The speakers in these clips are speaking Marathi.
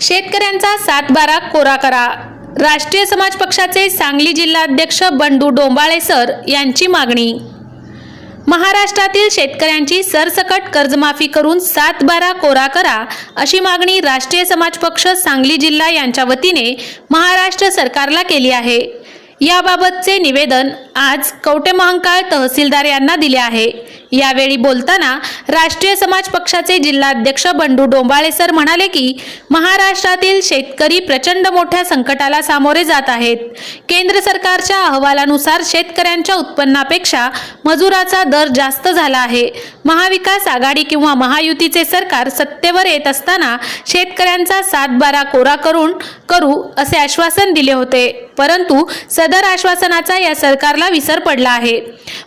शेतकऱ्यांचा सातबारा कोरा करा. राष्ट्रीय समाज पक्षाचे सांगली जिल्हाध्यक्ष बंडू डोंबाळे सर यांची मागणी. महाराष्ट्रातील शेतकऱ्यांची सरसकट कर्जमाफी करून सात बारा कोरा करा अशी मागणी राष्ट्रीय समाज पक्ष सांगली जिल्हा यांच्या वतीने महाराष्ट्र सरकारला केली आहे. याबाबतचे निवेदन आज कवटेमहांकाळ तहसीलदार यांना दिले आहे. यावेळी बोलताना राष्ट्रीय समाज पक्षाचे जिल्हाध्यक्ष बंडू डोंबाळे सर म्हणाले की महाराष्ट्रातील शेतकरी प्रचंड मोठ्या संकटाला सामोरे जात आहेत. केंद्र सरकारच्या अहवालानुसार शेतकऱ्यांच्या उत्पन्नापेक्षा मजुराचा दर जास्त झाला आहे. महाविकास आघाडी किंवा महायुतीचे सरकार सत्तेवर येत असताना शेतकऱ्यांचा सातबारा कोरा करून करू असे आश्वासन दिले होते. परंतु सदर आश्वासनाचा या सरकारला विसर पडला आहे.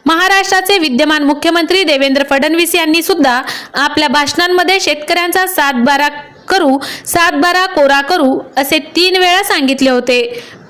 महाराष्ट्राचे विद्यमान मुख्यमंत्री देवेंद्र फडणवीस यांनी सुद्धा आपल्या भाषणांमध्ये शेतकऱ्यांचा सातबारा करू सातबारा कोरा करू असे तीन वेळा सांगितले होते.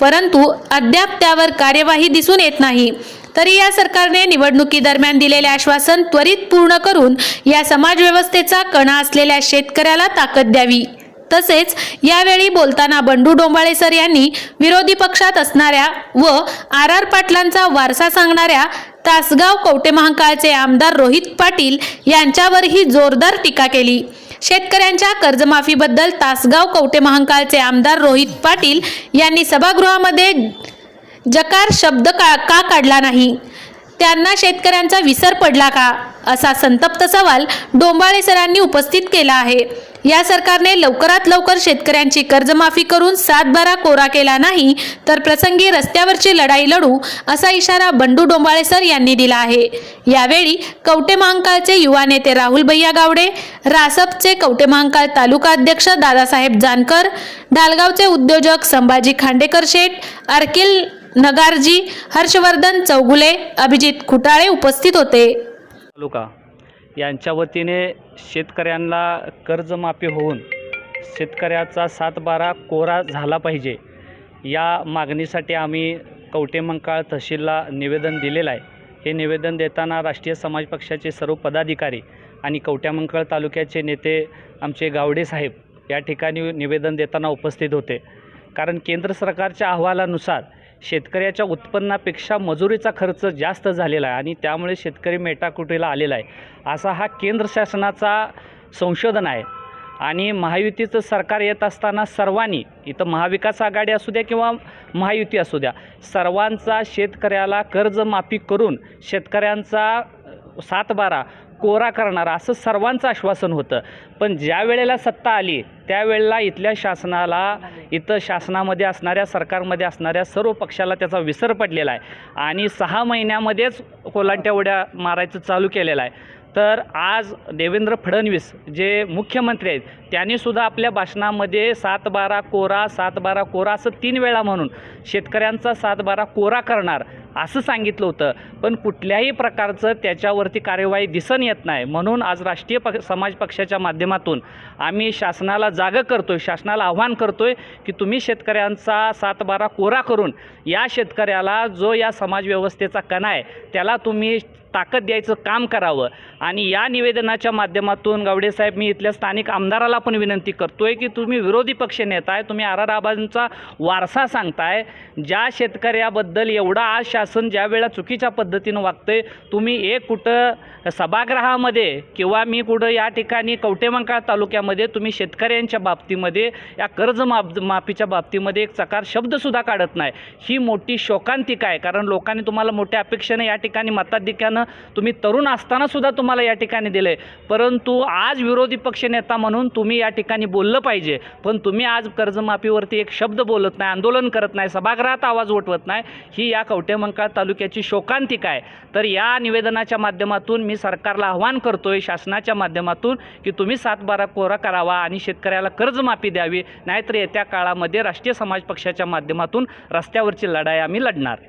परंतु अद्याप त्यावर कार्यवाही दिसून येत नाही. तरी या सरकारने निवडणुकीदरम्यान दिलेले आश्वासन त्वरित पूर्ण करून या समाजव्यवस्थेचा कणा असलेल्या शेतकऱ्याला ताकद द्यावी. तसेच यावेळी बोलताना बंडू डोंबाळे सर यांनी विरोधी पक्षात असणाऱ्या व आर आर पाटलांचा वारसा सांगणाऱ्या तासगाव कवटे महाकाळचे आमदार रोहित पाटील यांच्यावरही जोरदार टीका केली. शेतकऱ्यांच्या कर्जमाफीबद्दल तासगाव कवटे महांकाळचे आमदार रोहित पाटील यांनी सभागृहामध्ये जकार शब्द का का काढला नाही? त्यांना शेतकऱ्यांचा विसर पडला का? असा संतप्त सवाल डोंबाळे सरांनी उपस्थित केला आहे. या सरकारने लवकरात लवकर शेतकऱ्यांची कर्जमाफी करून सातबारा कोरा केला नाही तर प्रसंगी रस्त्यावरची लढाई लढू असा इशारा बंडू डोंबाळे सर यांनी दिला आहे. यावेळी कवटे महांकाळचे युवा नेते राहुल भैया गावडे रासपचे कवटे महांकाळ तालुका अध्यक्ष दादासाहेब जानकर ढालगावचे उद्योजक संभाजी खांडेकर शेठ अर्किल नगारजी हर्षवर्धन चौगुले अभिजित खुटाळे उपस्थित होते. तालुका. यांच्या वतीने शेतकऱ्यांना कर्जमाफी होऊन शेतकऱ्याचा सातबारा कोरा झाला पाहिजे. या मागणीसाठी आम्ही कवटेमंकाळ तहसीलला निवेदन दिलेलं आहे. हे निवेदन देताना राष्ट्रीय समाज पक्षाचे सर्व पदाधिकारी आणि कवट्यामंकाळ तालुक्याचे नेते आमचे गावडे साहेब या ठिकाणी निवेदन देताना उपस्थित होते. कारण केंद्र सरकारच्या अहवालानुसार शेतकऱ्याच्या उत्पन्नापेक्षा मजुरीचा खर्च जास्त झालेला आहे आणि त्यामुळे शेतकरी मेटाकुटीला आलेला आहे. असा हा केंद्र शासनाचा संशोधन आहे. आणि महायुतीचं सरकार येत असताना सर्वांनी इथं महाविकास आघाडी असू द्या किंवा महायुती असू द्या सर्वांचा शेतकऱ्याला कर्जमाफी करून शेतकऱ्यांचा सातबारा कोरा करणारा असं सर्वांचं आश्वासन होतं. पण ज्या वेळेला सत्ता आली त्यावेळेला इथल्या शासनाला इथं शासनामध्ये असणाऱ्या सरकारमध्ये असणाऱ्या सर्व पक्षाला त्याचा विसर पडलेला आहे. आणि सहा महिन्यामध्येच कोलांट्या उड्या मारायचं चालू केलेलं आहे. तर आज देवेंद्र फडणवीस जे मुख्यमंत्री आहेत त्यांनीसुद्धा आपल्या भाषणामध्ये सात बारा कोरा सात बारा कोरा असं तीन वेळा म्हणून शेतकऱ्यांचा सात बारा कोरा करणार असं सांगितलं होतं. पण कुठल्याही प्रकारचं त्याच्यावरती कार्यवाही दिसून येत नाही. म्हणून आज राष्ट्रीय पक्ष समाज पक्षाच्या माध्यमातून आम्ही शासनाला जागं करतो आहे शासनाला आव्हान करतो आहे की तुम्ही शेतकऱ्यांचा सात बारा कोरा करून या शेतकऱ्याला जो या समाजव्यवस्थेचा कणा आहे त्याला तुम्ही ताकद द्यायचं काम करावं. आणि या निवेदनाच्या माध्यमातून गावडेसाहेब मी इथल्या स्थानिक आमदाराला पण विनंती करतो आहे की तुम्ही विरोधी पक्ष नेता आहे तुम्ही आर आर आबांचा वारसा सांगताय. ज्या शेतकऱ्याबद्दल एवढा आज शासन ज्या वेळा चुकीच्या पद्धतीनं वागतंय तुम्ही एक कुठं सभागृहामध्ये किंवा मी कुठं या ठिकाणी कवटेमंकाळ तालुक्यामध्ये तुम्ही शेतकऱ्यांच्या बाबतीमध्ये या कर्जमाफ माफीच्या बाबतीमध्ये एक चकार शब्दसुद्धा काढत नाही. ही मोठी शोकांतिका आहे. कारण लोकांनी तुम्हाला मोठ्या अपेक्षेने या ठिकाणी मताधिक्यानं तुम्ही तरुण असताना सुद्धा तुम्हाला या ठिकाणी दिले परंतु आज विरोधी पक्ष नेता म्हणून तुम्ही या ठिकाणी बोललं पाहिजे. पण तुम्ही आज कर्जमाफीवरती एक शब्द बोलत नाही आंदोलन करत नाही सभागृहात आवाज उठवत नाही. ही या कवटेमंकाळ तालुक्याची शोकांतिका आहे. तर या निवेदनाच्या माध्यमातून मी सरकारला आव्हान करतोय शासनाच्या माध्यमातून की तुम्ही सातबारा कोरा करावा आणि शेतकऱ्याला कर्जमाफी द्यावी. नाहीतर येत्या काळामध्ये राष्ट्रीय समाज पक्षाच्या माध्यमातून रस्त्यावरची लढाई आम्ही लढणार.